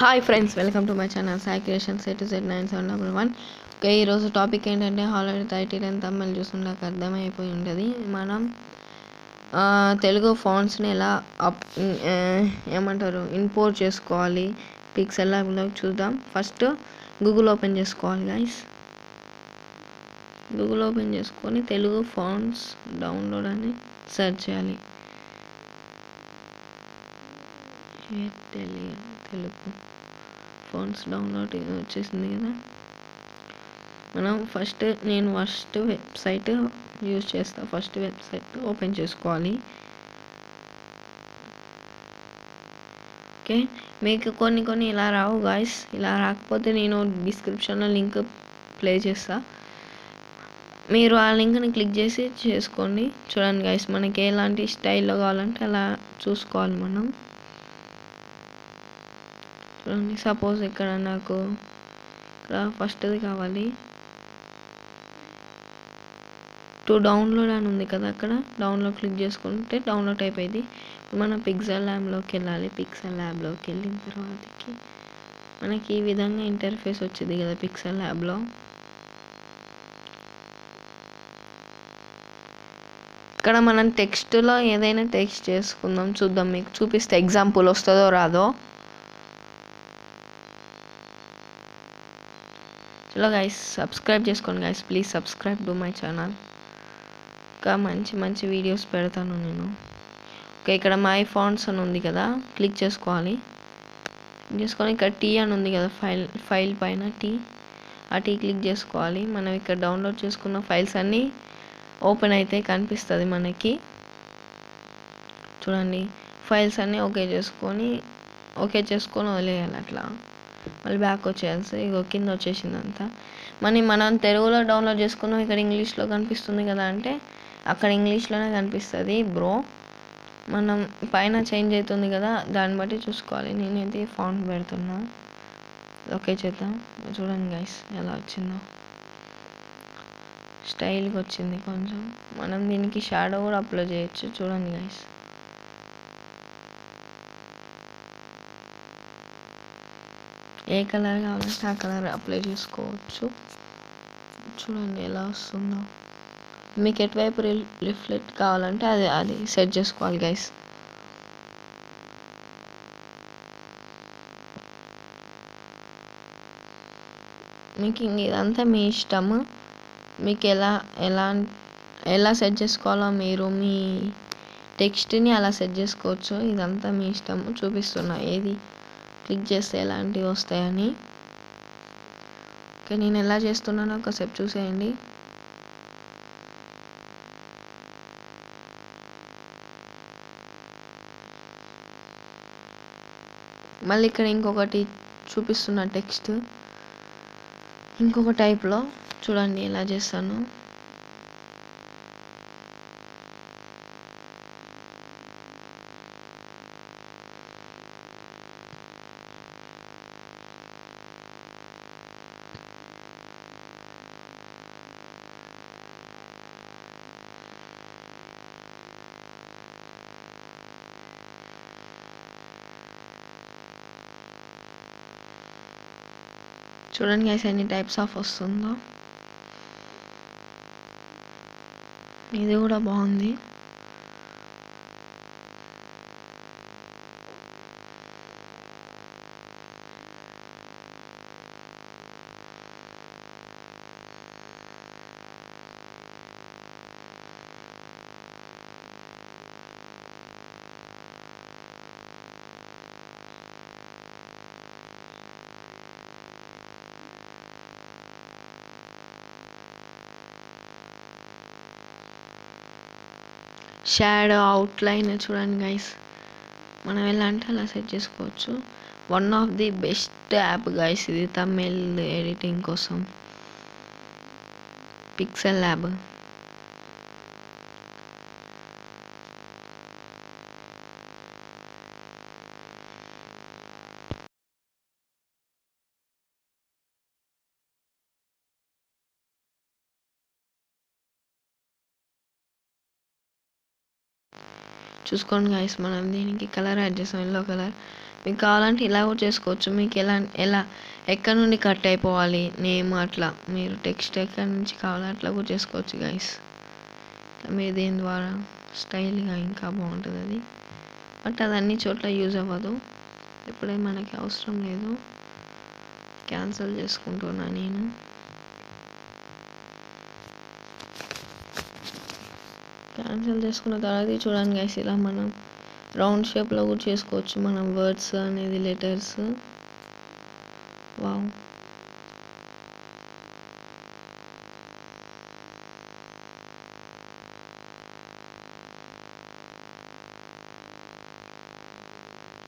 Hi friends welcome to my channel Sai creation set set nine seven double one okay ఈరోజు topic ఏంటంటే holiday title and తమ్మలు చూసుండాక అర్థమైపోయి ఉంటుంది మనం తెలుగు ఫాంట్స్ని ఎలా అప్ ఏమంటారు ఇంపోర్ట్ చేసుకోవాలి పిక్స్ ఎలా చూద్దాం. ఫస్ట్ గూగుల్ ఓపెన్ చేసుకోవాలి గైస్ గూగుల్ ఓపెన్ చేసుకొని తెలుగు ఫాంట్స్ డౌన్లోడ్ అని సెర్చ్ చేయాలి. ఏ తెలి- తెలుగు ఫోన్స్ డౌన్లోడ్ వచ్చేసింది కదా. మనం ఫస్ట్ నేను ఫస్ట్ వెబ్సైట్ యూజ్ చేస్తా. ఫస్ట్ వెబ్సైట్ ఓపెన్ చేసుకోవాలి. ఓకే? మీకు కొన్ని కొన్ని ఇలా రావు గాయస్. ఇలా రాకపోతే నేను డిస్క్రిప్షన్లో లింక్ ప్లే చేస్తా. మీరు ఆ లింక్ని క్లిక్ చేసి చేసుకోండి. చూడండి గాయస్ మనకి ఎలాంటి స్టైల్లో కావాలంటే అలా చూసుకోవాలి మనం. చూడండి సపోజ్ ఇక్కడ నాకు ఇక్కడ ఫస్ట్ది కావాలి. టు డౌన్లోడ్ అని ఉంది కదా అక్కడ. డౌన్లోడ్ క్లిక్ చేసుకుంటే డౌన్లోడ్ అయిపోయింది. మనం పిక్సెల్ ల్యాబ్లోకి వెళ్ళాలి. పిక్సెల్ ల్యాబ్లోకి వెళ్ళిన తర్వాతకి మనకి ఈ విధంగా ఇంటర్ఫేస్ వచ్చింది కదా పిక్సెల్ ల్యాబ్లో ఇక్కడ మనం టెక్స్ట్లో ఏదైనా టెక్స్ట్ చేసుకుందాం చూద్దాం. మీకు చూపిస్తే ఎగ్జాంపుల్ వస్తుందో రాదో. చలో గైస్ సబ్స్క్రైబ్ చేసుకోండి guys please subscribe to my channel ఇంకా మంచి మంచి వీడియోస్ పెడతాను నేను. ఓకే ఇక్కడ మై ఫాంట్స్ అని ఉంది కదా క్లిక్ చేసుకోవాలి. చేసుకొని ఇక్కడ టీ అని ఉంది కదా ఫైల్ ఫైల్ పైన టీ ఆ టీ క్లిక్ చేసుకోవాలి. మనం ఇక్కడ డౌన్లోడ్ చేసుకున్న ఫైల్స్ అన్నీ ఓపెన్ అయితే కనిపిస్తుంది మనకి. చూడండి ఫైల్స్ అన్నీ ఓకే చేసుకొని ఓకే చేసుకొని వదిలేయాలి అట్లా. మళ్ళీ బ్యాక్ వచ్చేయాల్సి ఇగో కింద వచ్చేసింది అంతా మరి మనం తెలుగులో డౌన్లోడ్ చేసుకున్నాం ఇక్కడ ఇంగ్లీష్లో కనిపిస్తుంది కదా అంటే అక్కడ ఇంగ్లీష్లోనే కనిపిస్తుంది బ్రో మనం పైన చేంజ్ అవుతుంది కదా దాన్ని బట్టి చూసుకోవాలి. నేనైతే ఫాంట్ పెడుతున్నా. ఓకే చేద్దాం. చూడండి గైస్ ఎలా వచ్చిందో. స్టైల్గా వచ్చింది కొంచెం. మనం దీనికి షాడో కూడా అప్లై చేయొచ్చు. చూడండి గైస్ ఏ కలర్ కావాలంటే ఆ కలర్ అప్లై చేసుకోవచ్చు. చూడండి ఎలా వస్తుందో. మీకు ఎటువైపు రిఫ్లెక్ట్ కావాలంటే అది అది సెట్ చేసుకోవాలి గైస్. మీకు ఇదంతా మీ ఇష్టము. మీకు ఎలా ఎలా ఎలా సెట్ చేసుకోవాలో మీరు మీ టెక్స్ట్ని అలా సెట్ చేసుకోవచ్చు. ఇదంతా మీ ఇష్టము. చూపిస్తున్నా ఏది క్లిక్ చేస్తే ఎలాంటివి వస్తాయని. ఓకే నేను ఎలా చేస్తున్నానో ఒకసేపు చూసేయండి. మళ్ళీ ఇక్కడ ఇంకొకటి చూపిస్తున్న టెక్స్ట్. ఇంకొక టైప్లో చూడండి ఎలా చేస్తాను. చూడండి గైస్ ఎన్ని టైప్స్ ఆఫ్ వస్తుందో ఇది కూడా బాగుంది షాడో అవుట్లైన్ చూడండి గైస్ మనం ఎలా అంటే అలా సెట్ చేసుకోవచ్చు. One of the best app guys ఇది తమిళ్ ఎడిటింగ్ కోసం. పిక్సెల్ ల్యాబ్ చూసుకోండి గాయస్ మనం దీనికి కలర్ యాడ్ చేసాం ఎల్లో కలర్ మీకు కావాలంటే ఇలా కూడా చేసుకోవచ్చు. మీకు ఎలా ఎలా ఎక్కడ నుండి కట్ అయిపోవాలి నేమ్ అట్లా మీరు టెక్స్ట్ ఎక్కడి నుంచి కావాలి అట్లా కూడా చేసుకోవచ్చు గైస్ మీరు దీని ద్వారా స్టైల్గా ఇంకా బాగుంటుంది అది. బట్ అది అన్ని చోట్ల యూజ్ అవ్వదు. ఇప్పుడే మనకి అవసరం లేదు. క్యాన్సిల్ చేసుకుంటున్నా నేను. క్యాన్సిల్ చేసుకున్న తర్వాత చూడండి గైస్ ఇలా మనం రౌండ్ షేప్లో కూడా చేసుకోవచ్చు. మనం వర్డ్స్ అనేది లెటర్స్ వావ్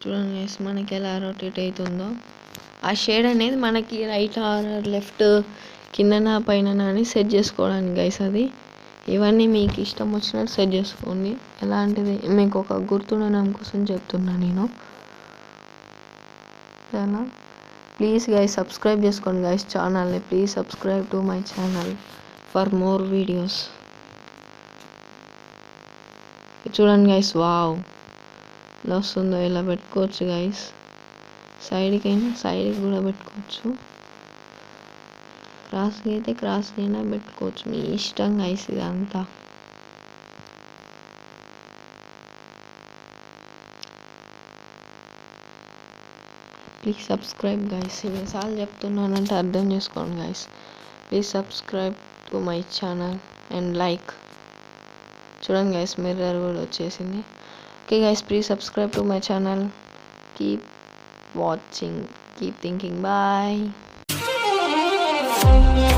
చూడండి గైస్ మనకి ఎలా రొటేట్ అవుతుందో. ఆ షేడ్ అనేది మనకి రైట్ ఆర్ లెఫ్ట్ కిందన పైన అని సెట్ చేసుకోవడానికి గైస్ అది ఇవన్నీ మీకు ఇష్టం వచ్చినట్టు సెట్ చేసుకోండి. ఎలాంటిది? మీకు ఒక గుర్తుండడం కోసం చెప్తున్నా నేను. సరేనా? ప్లీజ్ గైస్ సబ్స్క్రైబ్ చేసుకోండి గైస్ ఛానల్ని please subscribe to my channel for more videos చూడండి గైస్ వావ్ ఎలా వస్తుందో ఇలా పెట్టుకోవచ్చు గైస్ సైడ్కి అయినా సైడ్కి కూడా పెట్టుకోవచ్చు. క్రాస్కి అయితే క్రాస్కి అయినా పెట్టుకోవచ్చు మీ ఇష్టం గైస్ ఇదంతా ప్లీజ్ సబ్స్క్రైబ్ గైస్ ఎన్నిసార్లు చెప్తున్నానంటే అర్థం చేసుకోండి guys please subscribe to my channel and like చూడండి గైస్ మిర్రర్ కూడా వచ్చేసింది okay guys please subscribe to my channel keep watching keep thinking bye Bye.